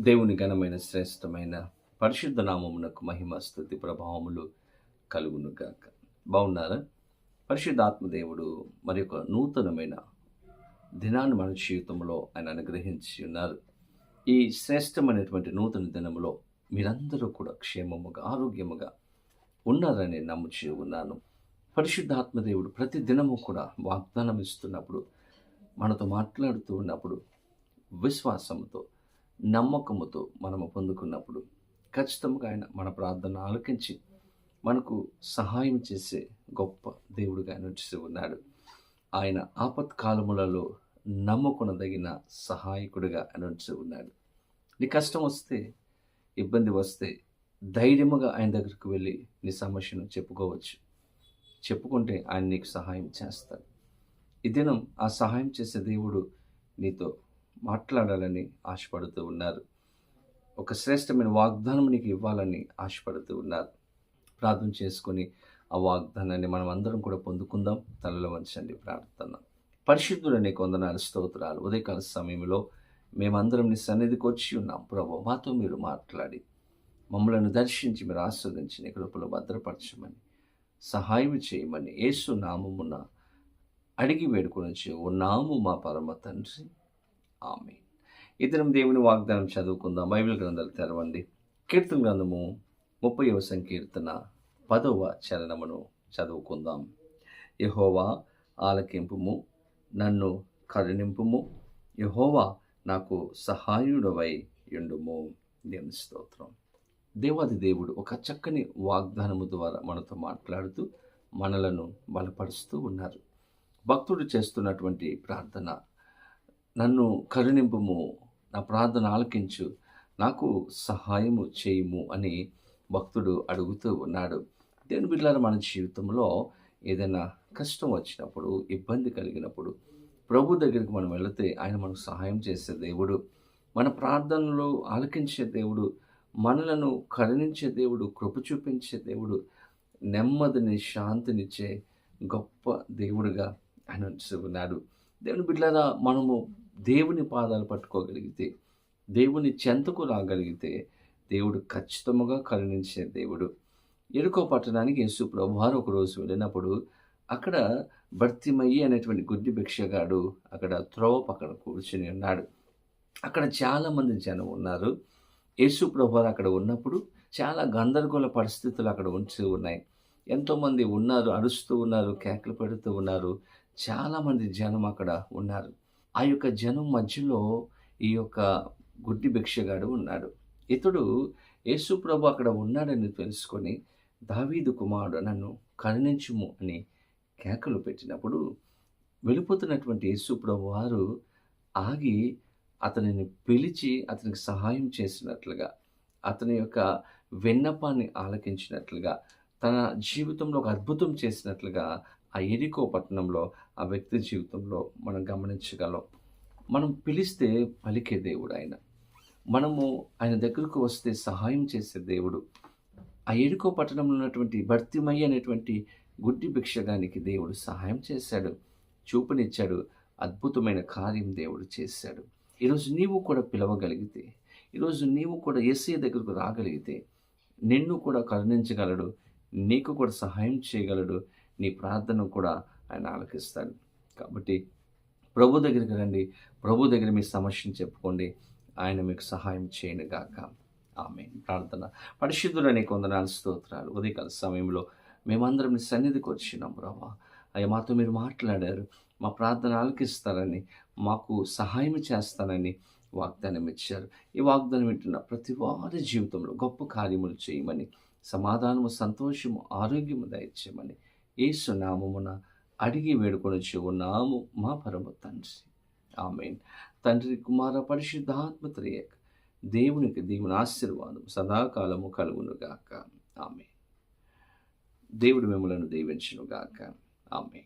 దేవుని ఘనమైన శ్రేష్టమైన పరిశుద్ధ నామమునకు మహిమ స్థుతి ప్రభావములు కలుగునుగాక బాగున్నారా? పరిశుద్ధాత్మ దేవుడు మరి ఒక నూతనమైన దినాన్ని మన జీవితంలో ఆయన అనుగ్రహించి ఉన్నారు. ఈ శ్రేష్టమైనటువంటి నూతన దినములో మీరందరూ కూడా క్షేమముగా ఆరోగ్యముగా ఉన్నారని నమ్ముచి ఉన్నాను. పరిశుద్ధాత్మదేవుడు ప్రతి దినము కూడా వాగ్దానం ఇస్తున్నప్పుడు మనతో మాట్లాడుతూ ఉన్నప్పుడు విశ్వాసంతో నమ్మకముతో మనము పొందుకున్నప్పుడు ఖచ్చితంగా ఆయన మన ప్రార్థన ఆలకించి మనకు సహాయం చేసే గొప్ప దేవుడుగా ఆయన ఉన్నాడు. ఆయన ఆపత్కాలములలో నమ్ముకొనదగిన సహాయకుడిగా ఆయన ఉన్నాడు. నీ కష్టం వస్తే ఇబ్బంది వస్తే ధైర్యముగా ఆయన దగ్గరికి వెళ్ళి నీ సమస్యను చెప్పుకోవచ్చు. చెప్పుకుంటే ఆయన నీకు సహాయం చేస్తాడు. ఈ దినం ఆ సహాయం చేసే దేవుడు నీతో మాట్లాడాలని ఆశపడుతూ ఉన్నారు. ఒక శ్రేష్టమైన వాగ్దానం నీకు ఇవ్వాలని ఆశపడుతూ ఉన్నారు. ప్రార్థన చేసుకొని ఆ వాగ్దానాన్ని మనం అందరం కూడా పొందుకుందాం. తలలో వంచండి ప్రార్థన. పరిశుద్ధుడు కొందనాలు స్తోత్రాలు. ఉదయకాల సమయంలో మేమందరం నీ సన్నిధికి వచ్చి ఉన్నాం. ప్రభు మాతో మీరు మాట్లాడి మమ్మలను దర్శించి మీరు ఆస్వాదించి నీ కృపలో భద్రపరచమని సహాయం చేయమని ఏసు నామమున అడిగి వేడుకొని ఉన్నాము మా పరమ తండ్రి. ఆమె ఇతరం దేవుని వాగ్దానం చదువుకుందాం. బైబిల్ గ్రంథాలు తెరవండి. కీర్తన గ్రంథము ముప్పైవ సంకీర్తన పదవ చరణమును చదువుకుందాం. యహోవా ఆలకింపుము నన్ను కరుణింపుము. యహోవా నాకు సహాయుడవై యుండుము. దేవుని స్తోత్రం. దేవాది దేవుడు ఒక చక్కని వాగ్దానము ద్వారా మనతో మాట్లాడుతూ మనలను బలపరుస్తూ ఉన్నారు. భక్తుడు చేస్తున్నటువంటి ప్రార్థన నన్ను కరుణింపుము నా ప్రార్థన ఆలకించు నాకు సహాయము చేయము అని భక్తుడు అడుగుతూ ఉన్నాడు. దేవుని బిడ్డలారా మన జీవితంలో ఏదైనా కష్టం వచ్చినప్పుడు ఇబ్బంది కలిగినప్పుడు ప్రభు దగ్గరికి మనం వెళితే ఆయన మనకు సహాయం చేసే దేవుడు మన ప్రార్థనలు ఆలకించే దేవుడు మనలను కరుణించే దేవుడు కృప చూపించే దేవుడు నెమ్మదిని శాంతినిచ్చే గొప్ప దేవుడుగా ఆయన ఉన్నాడు దేవుని బిడ్డలారా మనము దేవుని పాదాలు పట్టుకోగలిగితే దేవుని చెంతకు రాగలిగితే దేవుడు ఖచ్చితంగా కరుణించే దేవుడు. ఎరుకో పట్టణానికి యేసు ప్రభువారు ఒకరోజు వెళ్ళినప్పుడు అక్కడ భర్తిమయ్యి అనేటువంటి గుడ్డి భిక్షగాడు అక్కడ త్రోవ పక్కన కూర్చుని ఉన్నాడు. అక్కడ చాలామంది జనం ఉన్నారు. యేసు ప్రభువారు అక్కడ ఉన్నప్పుడు చాలా గందరగోళ పరిస్థితులు అక్కడ ఉంచి ఉన్నాయి. ఎంతోమంది ఉన్నారు అరుస్తూ ఉన్నారు కేకలు పెడుతూ ఉన్నారు. చాలామంది జనం అక్కడ ఉన్నారు. ఆ యొక్క జనం మధ్యలో ఈ యొక్క గుడ్డి భిక్షగాడు ఉన్నాడు. ఇతడు యేసు ప్రభు అక్కడ ఉన్నాడని తెలుసుకొని దావీదు కుమారుడు నన్ను కరుణించుము అని కేకలు పెట్టినప్పుడు వెళ్ళిపోతున్నటువంటి యేసు ప్రభు వారు ఆగి అతనిని పిలిచి అతనికి సహాయం చేసినట్లుగా అతని యొక్క విన్నపాన్ని ఆలకించినట్లుగా తన జీవితంలో ఒక అద్భుతం చేసినట్లుగా ఆ ఎరికో పట్టణంలో ఆ వ్యక్తి జీవితంలో మనం గమనించగలం. మనం పిలిస్తే పలికే దేవుడు ఆయన. మనము ఆయన దగ్గరకు వస్తే సహాయం చేసే దేవుడు. ఆ ఎరుకో పట్టణంలో ఉన్నటువంటి భర్తిమయ్య అనేటువంటి గుడ్డి భిక్షగానికి దేవుడు సహాయం చేశాడు. చూపునిచ్చాడు. అద్భుతమైన కార్యం దేవుడు చేశాడు. ఈరోజు నీవు కూడా పిలవగలిగితే ఈరోజు నీవు కూడా ఏసీ దగ్గరకు రాగలిగితే నిన్ను కూడా కరుణించగలడు నీకు కూడా సహాయం చేయగలడు నీ ప్రార్థన కూడా ఆయన ఆలకిస్తాడు. కాబట్టి ప్రభు దగ్గరికి రండి. ప్రభు దగ్గర మీ సమస్యను చెప్పుకోండి. ఆయన మీకు సహాయం చేయను గాక. ఆమె ప్రార్థన. పరిశుద్ధులని కొందనాలు స్తోత్రాలు. ఉదయకాల సమయంలో మేమందరం మీ సన్నిధికి వచ్చినాం ప్రభా. అయ్యా మాతో మీరు మాట్లాడారు. మా ప్రార్థన ఆలకిస్తారని మాకు సహాయం చేస్తానని వాగ్దానం ఇచ్చారు. ఈ వాగ్దానం వింటున్న ప్రతి వారి జీవితంలో గొప్ప కార్యములు చేయమని సమాధానము సంతోషము ఆరోగ్యము దయచేయమని ఏసు నామమున అడిగి వేడుకొని ఉన్నాము మా పరమ తండ్రి. ఆమెన్. తండ్రి కుమార పరిశుద్ధాత్మ త్రియక దేవునికి దేవుని ఆశీర్వాదం సదాకాలము కలుగునుగాక. ఆమె దేవుడు మిమ్మలను దీవించునుగాక. ఆమె